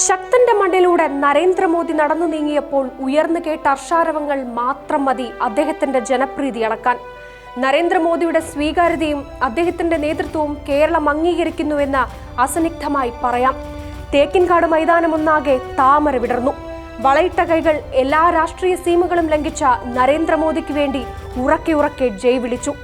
ശക്തന്റെ മണ്ണിലൂടെ നരേന്ദ്രമോദി നടന്നു നീങ്ങിയപ്പോൾ ഉയർന്നു കേട്ട അർഷാരവങ്ങൾ മാത്രം മതി അദ്ദേഹത്തിന്റെ ജനപ്രീതി അളക്കാൻ. നരേന്ദ്രമോദിയുടെ സ്വീകാര്യതയും അദ്ദേഹത്തിന്റെ നേതൃത്വവും കേരളം അംഗീകരിക്കുന്നുവെന്ന് അസന്നിഗ്ധമായി പറയാം. തേക്കിൻകാട് മൈതാനമൊന്നാകെ താമര വിടർന്നു. വളയിട്ട കൈകൾ എല്ലാ രാഷ്ട്രീയ സീമകളും ലംഘിച്ച നരേന്ദ്രമോദിക്ക് വേണ്ടി ഉറക്കെ ഉറക്കെ ജയ് വിളിച്ചു.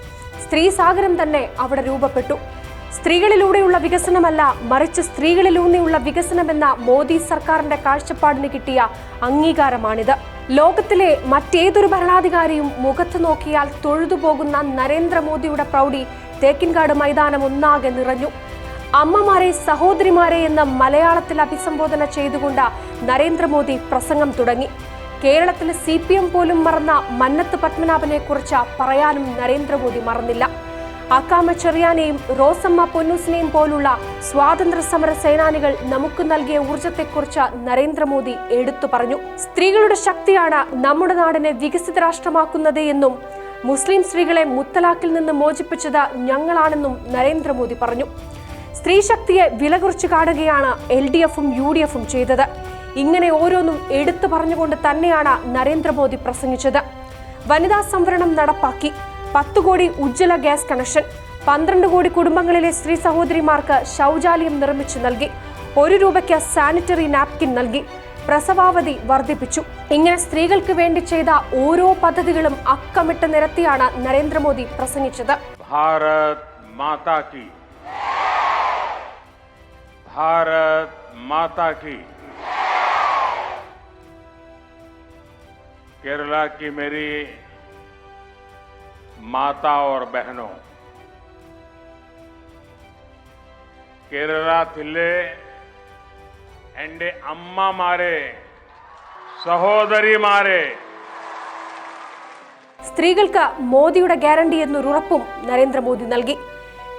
സ്ത്രീ സാഗരം തന്നെ അവിടെ രൂപപ്പെട്ടു. സ്ത്രീകളിലൂടെയുള്ള വികസനമല്ല മറിച്ച് സ്ത്രീകളിലൂന്നിയുള്ള വികസനമെന്ന മോദി സർക്കാരിന്റെ കാഴ്ചപ്പാടിന് കിട്ടിയ അംഗീകാരമാണിത്. ലോകത്തിലെ മറ്റേതൊരു ഭരണാധികാരിയും മുഖത്ത് നോക്കിയാൽ തൊഴുതുപോകുന്ന നരേന്ദ്രമോദിയുടെ പ്രൗഢി തേക്കിൻകാട് മൈതാനം ഒന്നാകെ നിറഞ്ഞു. അമ്മമാരെ സഹോദരിമാരെ എന്ന് മലയാളത്തിൽ അഭിസംബോധന ചെയ്തുകൊണ്ട് നരേന്ദ്രമോദി പ്രസംഗം തുടങ്ങി. കേരളത്തിൽ സി പോലും മറന്ന മന്നത്ത് പത്മനാഭനെ കുറിച്ച് പറയാനും നരേന്ദ്രമോദി മറന്നില്ല. അക്കാമ ചെറിയാനെയും റോസമ്മ പൊന്നൂസിനെയും പോലുള്ള സ്വാതന്ത്ര്യ സമര സേനാനികൾ നമുക്ക് നൽകിയ ഊർജത്തെക്കുറിച്ച് നരേന്ദ്രമോദി എടുത്തു പറഞ്ഞു. സ്ത്രീകളുടെ ശക്തിയാണ് നമ്മുടെ നാടിനെ വികസിത രാഷ്ട്രമാക്കുന്നത് എന്നും മുസ്ലിം സ്ത്രീകളെ മുത്തലാക്കിൽ നിന്ന് മോചിപ്പിച്ചത് ഞങ്ങളാണെന്നും നരേന്ദ്രമോദി പറഞ്ഞു. സ്ത്രീ ശക്തിയെ വില കുറച്ചു കാണുകയാണ് എൽ ഡി എഫും യു ഡി എഫും ചെയ്തത്. ഇങ്ങനെ ഓരോന്നും എടുത്തു പറഞ്ഞുകൊണ്ട് തന്നെയാണ് നരേന്ദ്രമോദി പ്രസംഗിച്ചത്. വനിതാ സംവരണം നടപ്പാക്കി. പത്ത് കോടി ഉജ്ജ്വല ഗ്യാസ് കണക്ഷൻ. പന്ത്രണ്ട് കോടി കുടുംബങ്ങളിലെ സ്ത്രീ സഹോദരിമാർക്ക് ശൗചാലയം നിർമ്മിച്ചു നൽകി. ഒരു രൂപയ്ക്ക് സാനിറ്ററി നാപ്കിൻ നൽകി. പ്രസവാവധി വർദ്ധിപ്പിച്ചു. ഇങ്ങനെ സ്ത്രീകൾക്ക് വേണ്ടി ചെയ്ത ഓരോ പദ്ധതികളും അക്കമിട്ട് നിരത്തിയാണ് നരേന്ദ്രമോദി പ്രസംഗിച്ചത്. ഭാരത് മാതാ കി. ഭാരത് മാതാ കി. കേരള കി മേരി माता और बहनों കേരളത്തിലെ എൻ്റെ അമ്മമാരെ സഹോദരിമാരെ സ്ത്രീകൾക്ക് മോദിയുടെ ഗ്യാരണ്ടി എന്നൊരു ഉറപ്പും നരേന്ദ്രമോദി നൽകി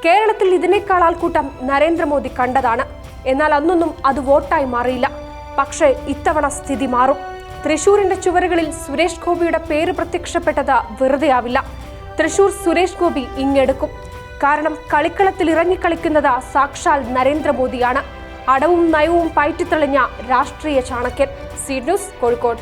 കേരളത്തിൽ ഇതിനേക്കാൾ ആൾക്കൂട്ടം നരേന്ദ്രമോദി കണ്ടതാണ് എന്നാൽ അന്നൊന്നും അത് വോട്ടായി മാറിയില്ല പക്ഷേ ഇത്തവണ സ്ഥിതി മാറും തൃശൂരിന്റെ ചുവരുകളിൽ സുരേഷ് ഗോപിയുടെ പേര് പ്രത്യക്ഷപ്പെട്ടത് വെറുതെയാവില്ല തൃശൂർ സുരേഷ് ഗോപി ഇങ്ങെടുക്കും. കാരണം കളിക്കളത്തിൽ ഇറങ്ങിക്കളിക്കുന്നത് സാക്ഷാൽ നരേന്ദ്രമോദിയാണ്. അടവും നയവും പയറ്റിത്തെളിഞ്ഞ രാഷ്ട്രീയ ചാണക്യൻ. C news Kozhikode.